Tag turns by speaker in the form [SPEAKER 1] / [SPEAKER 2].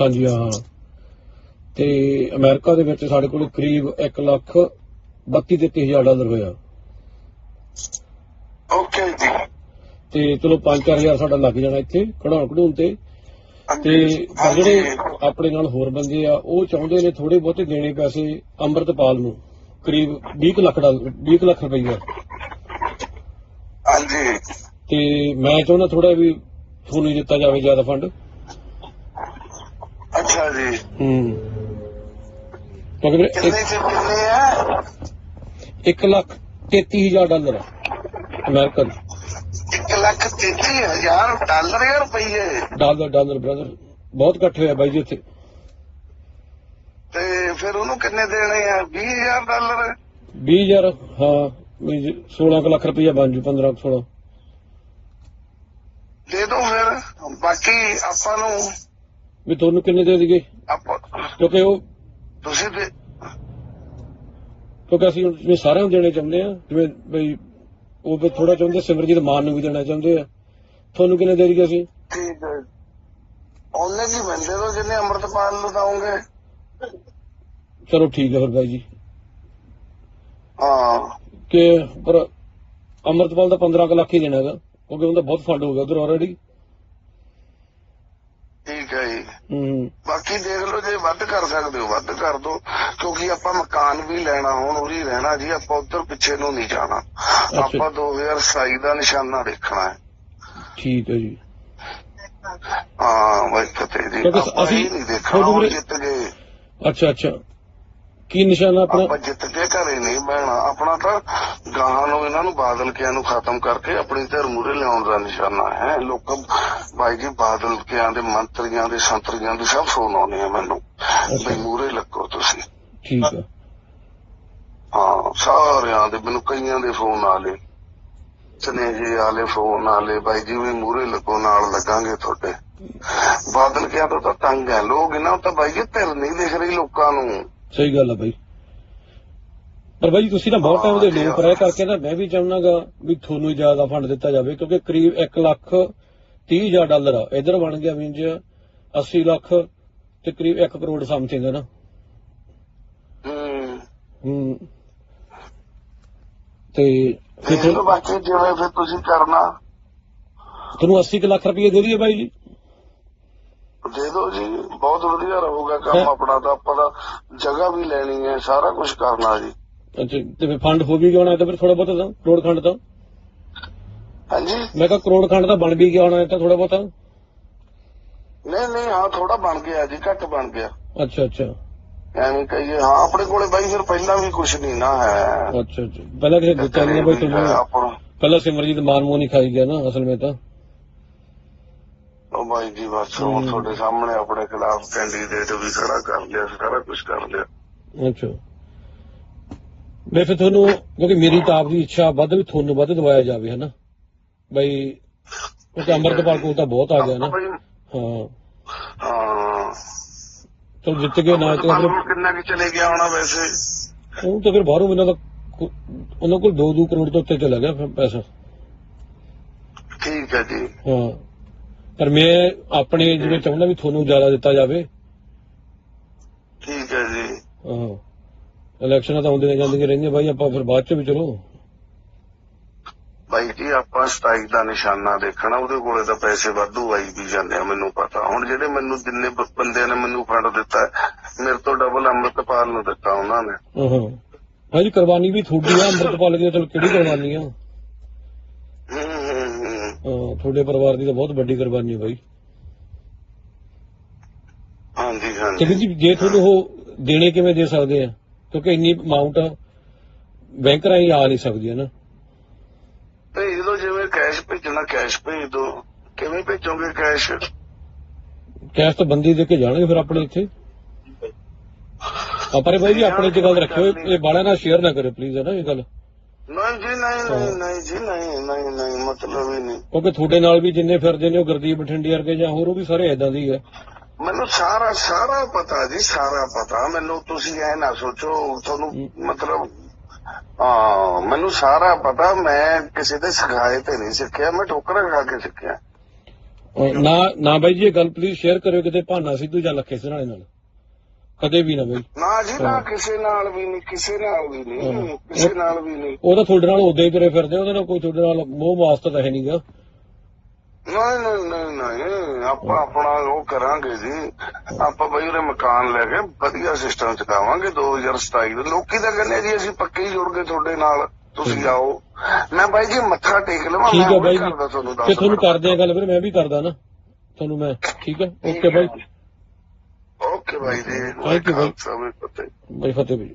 [SPEAKER 1] ਹਾਂਜੀ ਹਾਂ। ਤੇ ਅਮਰੀਕਾ ਦੇ ਵਿੱਚ ਸਾਡੇ ਕੋਲ ਕਰੀਬ 1 ਲੱਖ 32 ਤੇ 30000 ਡਾਲਰ ਹੋਇਆ।
[SPEAKER 2] ਓਕੇ ਜੀ।
[SPEAKER 1] ਤੇ ਚਲੋ 5-4000 ਸਾਡਾ ਲੱਗ ਜਾਣਾ ਇੱਥੇ ਕਢਾਉਣ ਕਢੂਣ ਤੇ। ਤੇ ਜਿਹੜੇ। ਆਪਣੇ ਨਾਲ ਹੋਰ ਬੰਦੇ ਆ ਉਹ ਚਾਹੁੰਦੇ ਨੇ ਥੋੜੇ ਬਹੁਤੇ ਦੇਣੇ ਪੈਸੇ ਅੰਮ੍ਰਿਤਪਾਲ ਨੂੰ ਕਰੀਬ 20 ਕੁ ਲੱਖ ਡਾਲਰ 20 ਕੁ ਲੱਖ ਰੁਪਈਆ।
[SPEAKER 2] ਹਾਂਜੀ।
[SPEAKER 1] ਤੇ ਮੈਂ ਚਾਹੁੰਦਾ ਥੋੜਾ ਵੀ ਤੁਹਾਨੂੰ ਦਿੱਤਾ ਜਾਵੇ ਜ਼ਿਆਦਾ ਫੰਡ।
[SPEAKER 2] ਅੱਛਾ ਜੀ।
[SPEAKER 1] ਹੂੰ। ਵੀਰੇ
[SPEAKER 2] ਕਿੰਨੇ ਚ ਕਿੰਨੇ ਆ?
[SPEAKER 1] 1 ਲੱਖ 33000 ਡਾਲਰ ਅਮਰੀਕਨ।
[SPEAKER 2] 1 ਲੱਖ 33 ਹਜ਼ਾਰ ਡਾਲਰ ਜਾਂ ਰੁਪਈਏ।
[SPEAKER 1] Dollar dollar brother. ਬਹੁਤ ਇਕੱਠ ਹੋਇਆ ਬਾਈ ਜੀ ਉੱਥੇ।
[SPEAKER 2] ਤੇ ਫਿਰ ਉਹਨੂੰ ਕਿੰਨੇ ਦੇਣੇ ਆ? 20000 ਡਾਲਰ?
[SPEAKER 1] 20000 ਹਾਂ ਵੀ ਜੀ 16 ਕੁ ਲੱਖ ਰੁਪਈਆ ਬਣ ਜੂ 15 ਕੁ 16
[SPEAKER 2] ਦੇ ਦੋ ਫਿਰ। ਬਾਕੀ ਆਪਾਂ ਨੂੰ
[SPEAKER 1] ਵੀ ਤੁਹਾਨੂੰ ਕਿੰਨੇ ਦੇ ਦਈਏ?
[SPEAKER 2] ਆਪਾਂ
[SPEAKER 1] ਕਿਉਂਕਿ ਉਹ
[SPEAKER 2] ਤੁਸੀਂ ਦੇ
[SPEAKER 1] ਕਿਉਂਕਿ ਅਸੀਂ ਹੁਣ ਜਿਵੇਂ ਸਾਰਿਆਂ ਨੂੰ ਦੇਣੇ ਚਾਹੁੰਦੇ ਆ ਜਿਵੇਂ ਬਈ ਉਹ ਵੀ ਥੋੜਾ ਚਾਹੁੰਦੇ ਸਿਮਰਜੀਤ ਮਾਨ ਨੂੰ ਵੀ ਦੇਣਾ ਚਾਹੁੰਦੇ ਆ। ਤੁਹਾਨੂੰ ਕਿੰਨੇ ਦੇ ਦਈਏ ਅਸੀਂ?
[SPEAKER 2] ਉਹਨੇ ਕੀ ਬੰਦੇ ਦੋ ਜਿੰਨੇ ਅੰਮ੍ਰਿਤਪਾਲ ਨੂੰ ਦਵਾਂਗੇ
[SPEAKER 1] ਚਲੋ ਠੀਕ ਹੈ ਫਿਰ ਬਾਈ ਜੀ।
[SPEAKER 2] ਹਾਂ।
[SPEAKER 1] ਕਿ ਪਰ ਅਮਰਤਪਾਲ ਦਾ 15 ਕੁ ਲੱਖ ਹੀ ਦੇਣਾ ਹੈਗਾ ਕਿਉਂਕਿ ਉਹਦਾ ਬਹੁਤ ਫੰਡ ਹੋ ਗਿਆ ਉਧਰ ਆਲਰੇਡੀ
[SPEAKER 2] ਠੀਕ ਹੈ ਜੀ
[SPEAKER 1] ਹੂੰ
[SPEAKER 2] ਬਾਕੀ ਦੇਖ ਲਓ ਜੇ ਵੱਧ ਕਰ ਸਕਦੇ ਹੋ ਵੱਧ ਕਰ ਦਿਓ ਕਿਉਂਕਿ ਆਪਾਂ ਮਕਾਨ ਵੀ ਲੈਣਾ ਹੁਣ ਉਰੀ ਰਹਿਣਾ ਜੀ ਆਪਾਂ ਉਧਰ ਪਿੱਛੇ ਨੂੰ ਨਹੀਂ ਜਾਣਾ। ਆਪਾਂ 2027 ਦਾ ਨਿਸ਼ਾਨਾ ਦੇਖਣਾ ਹੈ।
[SPEAKER 1] ਠੀਕ ਹੈ ਜੀ।
[SPEAKER 2] ਹਾਂ ਬਾਈ ਫਤਿਹ ਜੀ
[SPEAKER 1] ਅਸੀਂ
[SPEAKER 2] ਨਹੀਂ ਦੇਖਣਾ ਜਿੱਤ ਗਏ।
[SPEAKER 1] ਅੱਛਾ ਅੱਛਾ। ਕੀ ਨਿਸ਼ਾਨਾ ਆਪਣਾ?
[SPEAKER 2] ਆਪਾਂ ਜਿੱਤ ਕੇ ਘਰੇ ਨਹੀਂ। ਬਹਿਣਾ ਆਪਣਾ ਤਾਂ ਗਾਹਾਂ ਨੂੰ ਇਹਨਾਂ ਨੂੰ ਬਾਦਲ ਕਿਆਂ ਨੂੰ ਖਤਮ ਕਰਕੇ ਆਪਣੀ ਧਿਰ ਮੂਰੇ ਲਿਆਉਣ ਦਾ ਨਿਸ਼ਾਨਾ ਹੈ। ਲੋਕ ਬਾਈ ਜੀ ਬਾਦਲ ਕਿਆਂ ਦੇ ਮੰਤਰੀਆਂ ਦੇ ਸੰਤਰੀਆਂ ਦੇ ਸਭ ਫੋਨ ਆਉਣੇ ਆ ਮੈਨੂੰ। ਬਈ ਮੂਰੇ ਲੱਗੋ ਤੁਸੀਂ।
[SPEAKER 1] ਠੀਕ ਹੈ
[SPEAKER 2] ਹਾਂ ਸਾਰਿਆਂ ਦੇ ਮੈਨੂੰ ਕਈਆਂ ਦੇ ਫੋਨ ਆਲੇ ਸਨੇਹੇ ਆਲੇ ਫੋਨ ਆਲੇ ਬਾਈ ਜੀ ਵੀ ਮੂਰੇ ਲੱਗੋ ਨਾਲ ਲੱਗਾਂਗੇ ਤੁਹਾਡੇ। ਬਾਦਲ ਕਿਆ ਤੋਂ ਤਾਂ ਤੰਗ ਹੈ। ਲੋਕ ਇਹਨਾਂ ਤਾਂ ਬਾਈ ਜੀ ਧਿਰ ਨਹੀਂ ਦਿਖ ਰਹੀ ਲੋਕਾਂ ਨੂੰ।
[SPEAKER 1] ਸਹੀ ਗੱਲ ਹੈ ਬਾਈ। ਪਰ ਬਾਈ ਜੀ ਤੁਸੀਂ ਨਾ ਬਹੁਤ ਟਾਈਮ ਦੇ ਲੋਕ ਰਹਿ ਕਰਕੇ ਨਾ ਮੈਂ ਵੀ ਚਾਹੁੰਨਾਗਾ ਵੀ ਤੁਹਾਨੂੰ ਜ਼ਿਆਦਾ ਫੰਡ ਦਿੱਤਾ ਜਾਵੇ ਕਿਉਂਕਿ ਕਰੀਬ 1 ਲੱਖ 30 ਹਜ਼ਾਰ ਡਾਲਰ ਆ। ਇਧਰ ਬਣ ਗਿਆ ਮੀਨਜ 80 ਲੱਖ ਤੇ ਕਰੀਬ 1 ਕਰੋੜ ਸਮਥਿੰਗ ਹੈ ਨਾ।
[SPEAKER 2] ਹੂੰ।
[SPEAKER 1] ਤੇ ਫਿਰ
[SPEAKER 2] ਬਾਕੀ ਜਿਵੇਂ ਫਿਰ ਤੁਸੀਂ ਕਰਨਾ।
[SPEAKER 1] ਤੁਹਾਨੂੰ 80 ਕੁ ਲੱਖ ਰੁਪਏ ਦੇ ਦਈਏ ਬਾਈ ਜੀ।
[SPEAKER 2] ਦੇ ਦਿਓ ਜੀ ਬਹੁਤ ਵਧੀਆ ਰਹੂਗਾ ਕੰਮ? ਆਪਣਾ ਤਾਂ ਆਪਾਂ ਦਾ ਜਗ੍ਹਾ ਵੀ ਲੈਣੀ ਹੈ ਸਾਰਾ ਕੁਝ ਕਰਨਾ ਜੀ।
[SPEAKER 1] ਅੱਛਾ ਤੇ ਫਿਰ ਫੰਡ ਹੋ ਵੀ ਗਿਆ ਹੋਣਾ ਤਾਂ ਫਿਰ ਥੋੜਾ ਬਹੁਤਾ ਤਾਂ ਕਰੋੜ ਖੰਡ ਤਾਂ।
[SPEAKER 2] ਹਾਂਜੀ?
[SPEAKER 1] ਮੈਂ ਕਿਹਾ ਕਰੋੜ ਖੰਡ ਤਾਂ ਬਣ ਵੀ ਗਿਆ ਹੋਣਾ ਤਾਂ ਥੋੜਾ ਬਹੁਤਾ।
[SPEAKER 2] ਨਹੀਂ ਨਹੀਂ ਹਾਂ ਥੋੜਾ ਬਣ ਗਿਆ ਜੀ ਘੱਟ ਬਣ ਗਿਆ।
[SPEAKER 1] ਅੱਛਾ ਅੱਛਾ।
[SPEAKER 2] ਐਵੇਂ ਕਹੀਏ ਹਾਂ ਆਪਣੇ ਕੋਲੇ ਬਾਈ ਫਿਰ ਪਹਿਲਾਂ ਵੀ ਕੁਝ ਨਹੀਂ ਨਾ ਹੈ।
[SPEAKER 1] ਅੱਛਾ ਅੱਛਾ। ਪਹਿਲਾਂ ਕਿਸੇ ਦਿੱਤਾ ਨਹੀਂ ਬਾਈ ਤੁਹਾਨੂੰ। ਪਹਿਲਾਂ ਸਿਮਰਜੀਤ ਮਾਨ ਮੋਹ ਨਹੀਂ ਖਾਈ ਗਿਆ ਨਾ ਅਸਲ ਵਿੱਚ ਤਾਂ।
[SPEAKER 2] ਉਹ ਬਾਈ ਜੀ ਬਸ ਹੁਣ। ਤੁਹਾਡੇ ਸਾਹਮਣੇ ਆਪਣੇ ਖਿਲਾਫ ਕੈਂਡੀਡੇਟ ਵੀ ਖੜਾ ਕਰ ਲਿਆ ਸਾਰਾ ਕੁਝ ਕਰ ਲਿਆ।
[SPEAKER 1] ਅੱਛਾ। ਮੈਂ ਫਿਰ ਤੁਹਾਨੂੰ ਕਿਉਂਕਿ ਮੇਰੀ ਤਾਂ ਆਪ ਦੀ ਇੱਛਾ ਵੱਧ ਵੀ ਤੁਹਾਨੂੰ ਵੱਧ ਦਵਾਇਆ ਜਾਵੇ ਹਨਾ? ਬਈ ਕਿਉਂਕਿ ਅੰਮ੍ਰਿਤਪਾਲ ਕੋਲ ਤਾਂ ਬਹੁਤ ਆ ਗਿਆ ਨਾ। ਹਾਂ।
[SPEAKER 2] ਹਾਂ।
[SPEAKER 1] ਚਲ ਜਿੱਤ ਗਏ ਨਾ ਤੇ
[SPEAKER 2] ਕਿੰਨਾ ਕਿ ਚਲੇ ਗਿਆ ਹੋਣਾ ਵੈਸੇ?
[SPEAKER 1] ਉਹ ਤਾਂ ਫਿਰ ਬਾਹਰੋਂ ਇਹਨਾਂ ਦਾ ਕੋ- ਉਹਨਾਂ ਕੋਲ 2-2 ਕਰੋੜ ਤੋਂ ਉੱਤੇ ਚਲਾ ਗਿਆ ਪੈਸਾ।
[SPEAKER 2] ਠੀਕ ਹੈ ਜੀ।
[SPEAKER 1] ਹਾਂ। ਪਰ ਮੈਂ ਆਪਣੇ ਜਿਵੇਂ ਚਾਹੁੰਦਾ ਵੀ ਤੁਹਾਨੂੰ ਜ਼ਿਆਦਾ ਦਿੱਤਾ ਜਾਵੇ।
[SPEAKER 2] ਠੀਕ ਹੈ ਜੀ।
[SPEAKER 1] ਹਾਂ। ਇਲੈਕਸ਼ਨਾਂ ਤਾਂ ਆਉਂਦੀਆਂ ਜਾਂਦੀਆਂ ਰਹਿੰਦੀਆਂ ਬਾਈ ਆਪਾਂ ਫਿਰ ਬਾਅਦ ਚ ਵੀ ਚਲੋ।
[SPEAKER 2] ਬਾਈ ਜੀ ਆਪਾਂ 27 ਦਾ ਨਿਸ਼ਾਨਾ ਦੇਖਣਾ ਉਹਦੇ ਕੋਲੇ ਤਾਂ ਪੈਸੇ ਵਾਧੂ ਆਈ ਵੀ ਜਾਂਦੇ ਆ ਮੈਨੂੰ ਪਤਾ। ਹੁਣ ਜਿਹੜੇ ਮੈਨੂੰ ਜਿੰਨੇ ਬੰਦਿਆਂ ਨੇ ਮੈਨੂੰ ਫੰਡ ਦਿੱਤਾ ਮੇਰੇ ਤੋਂ ਡਬਲ ਅੰਮ੍ਰਿਤਪਾਲ ਨੂੰ ਦਿੱਤਾ ਉਹਨਾਂ ਨੇ।
[SPEAKER 1] ਹਾਂ ਹਾਂ ਹਾਂਜੀ ਕੁਰਬਾਨੀ ਵੀ ਤੁਹਾਡੀ ਆ ਅੰਮ੍ਰਿਤਪਾਲ ਦੀ ਚਲ ਕਿਹੜੀ ਕੁਰਬਾਨੀ ਆ?
[SPEAKER 2] ਹੂੰ
[SPEAKER 1] ਤੁਹਾਡੇ ਪਰਿਵਾਰ ਦੀ ਤਾਂ ਬਹੁਤ ਵੱਡੀ ਕੁਰਬਾਨੀ ਹੈ ਬਾਈ।
[SPEAKER 2] ਹਾਂਜੀ ਹਾਂਜੀ।
[SPEAKER 1] ਜੀ ਜੇ ਤੁਹਾਨੂੰ ਉਹ ਦੇਣੇ ਕਿਵੇਂ ਦੇ ਸਕਦੇ ਆ? ਕਿਉਂਕਿ ਇੰਨੀ ਅਮਾਉਂਟ ਬੈਂਕ ਰਾਹੀਂ ਆ ਨਹੀਂ ਸਕਦੀ ਹੈ ਨਾ।
[SPEAKER 2] ਭੇਜ ਦਿਓ ਜਿਵੇਂ ਕੈਸ਼ ਭੇਜਣਾ ਕੈਸ਼ ਭੇਜ ਦਿਓ ਕਿਵੇਂ ਭੇਜੋਗੇ ਕੈਸ਼
[SPEAKER 1] ਕੈਸ਼ ਤਾਂ ਬੰਦੀ ਦੇ ਕੇ ਜਾਣਗੇ ਫਿਰ ਆਪਣੇ ਇੱਥੇ। ਆਪਰੇ ਬਾਈ ਜੀ ਆਪਣੇ ਚ ਗੱਲ ਰੱਖਿਓ ਇਹ ਬਾਲਿਆਂ ਨਾਲ ਸ਼ੇਅਰ ਨਾ ਕਰਿਓ ਪਲੀਜ਼ ਹੈ ਨਾ ਇਹ ਗੱਲ।
[SPEAKER 2] ਨਹੀਂ ਜੀ ਨਹੀਂ ਨਹੀਂ ਨਹੀਂ ਜੀ ਨਹੀਂ ਨਹੀਂ ਨਹੀਂ ਮਤਲਬ ਹੀ ਨਹੀਂ।
[SPEAKER 1] ਕਿਉਂਕਿ ਤੁਹਾਡੇ ਨਾਲ ਵੀ ਜਿੰਨੇ ਫਿਰਦੇ ਨੇ ਉਹ ਗੁਰਦੀਪ ਬਠਿੰਡੀ ਵਰਗੇ ਜਾਂ ਹੋਰ ਉਹ ਵੀ ਸਾਰੇ ਐਦਾਂ ਦੀ ਹੈ
[SPEAKER 2] ਮੈਨੂੰ ਸਾਰਾ ਸਾਰਾ ਪਤਾ ਜੀ ਸਾਰਾ ਪਤਾ। ਮੈਨੂੰ ਤੁਸੀਂ ਐ ਨਾ ਸੋਚੋ ਤੁਹਾਨੂੰ ਮਤਲਬ ਹਾਂ ਮੈਨੂੰ ਸਾਰਾ ਪਤਾ। ਮੈਂ ਕਿਸੇ ਦੇ ਸਿਖਾਏ ਤੇ ਨਹੀਂ ਸਿੱਖਿਆ ਮੈਂ ਠੋਕਰਾਂ ਖਾ ਕੇ ਸਿੱਖਿਆ।
[SPEAKER 1] ਨਾ ਨਾ ਬਾਈ ਜੀ ਇਹ ਗੱਲ ਪਲੀਜ਼ ਸ਼ੇਅਰ ਕਰਿਓ ਕਿਤੇ ਭਾਨਾ ਸਿੱਧੂ ਜਾਂ ਲੱਖੇ ਸਿਰਾਣੇ ਨਾਲ। ਕਦੇ ਵੀ ਨਾ ਬਾਈ।
[SPEAKER 2] ਨਾ ਜੀ ਨਾ। ਕਿਸੇ ਨਾਲ ਵੀ ਨਹੀਂ ਕਿਸੇ ਨਾਲ ਵੀ ਨਹੀਂ। ਕਿਸੇ ਨਾਲ ਵੀ ਨਹੀਂ।
[SPEAKER 1] ਉਹ ਤਾਂ ਤੁਹਾਡੇ ਨਾਲ ਉਦਾਂ ਹੀ ਤੁਰੇ ਫਿਰਦੇ ਉਹਦੇ ਨਾਲ ਕੋਈ ਤੁਹਾਡੇ ਨਾਲ ਮੋਹ ਵਾਸਤਾ ਤਾਂ ਹੈ ਨਹੀਂਗਾ
[SPEAKER 2] ਨਹੀਂ ਨਹੀਂ ਨਹੀਂ ਨਹੀਂ। ਆਪਾਂ ਆਪਣਾ ਉਹ ਕਰਾਂਗੇ ਜੀ। ਆਪਾਂ ਬਈ ਉਹਦੇ ਮਕਾਨ ਲੈ ਕੇ ਵਧੀਆ ਸਿਸਟਮ ਚਕਾਵਾਂਗੇ 2027 ਦੇ। ਲੋਕੀ ਤਾਂ ਕਹਿੰਦੇ ਜੀ ਅਸੀਂ ਪੱਕੇ ਹੀ ਜੁੜ ਗਏ ਤੁਹਾਡੇ ਨਾਲ। ਤੁਸੀਂ ਆਓ। ਮੈਂ ਬਾਈ ਜੀ ਮੱਥਾ ਟੇਕ ਲਵਾਂ
[SPEAKER 1] ਠੀਕ ਹੈ ਬਾਈ ਜੀ। ਤੇ ਤੁਹਾਨੂੰ ਕਰਦੇ ਆ ਗੱਲ ਫਿਰ ਮੈਂ ਵੀ ਕਰਦਾ ਨਾ। ਤੁਹਾਨੂੰ ਮੈਂ ਠੀਕ ਹੈ? ਓਕੇ ਬਾਈ।
[SPEAKER 2] ਓਕੇ ਬਾਈ ਜੀ।
[SPEAKER 1] Thank you, by.
[SPEAKER 2] Khalsa Waheguru ji Ki Fateh.
[SPEAKER 1] By Fateh by.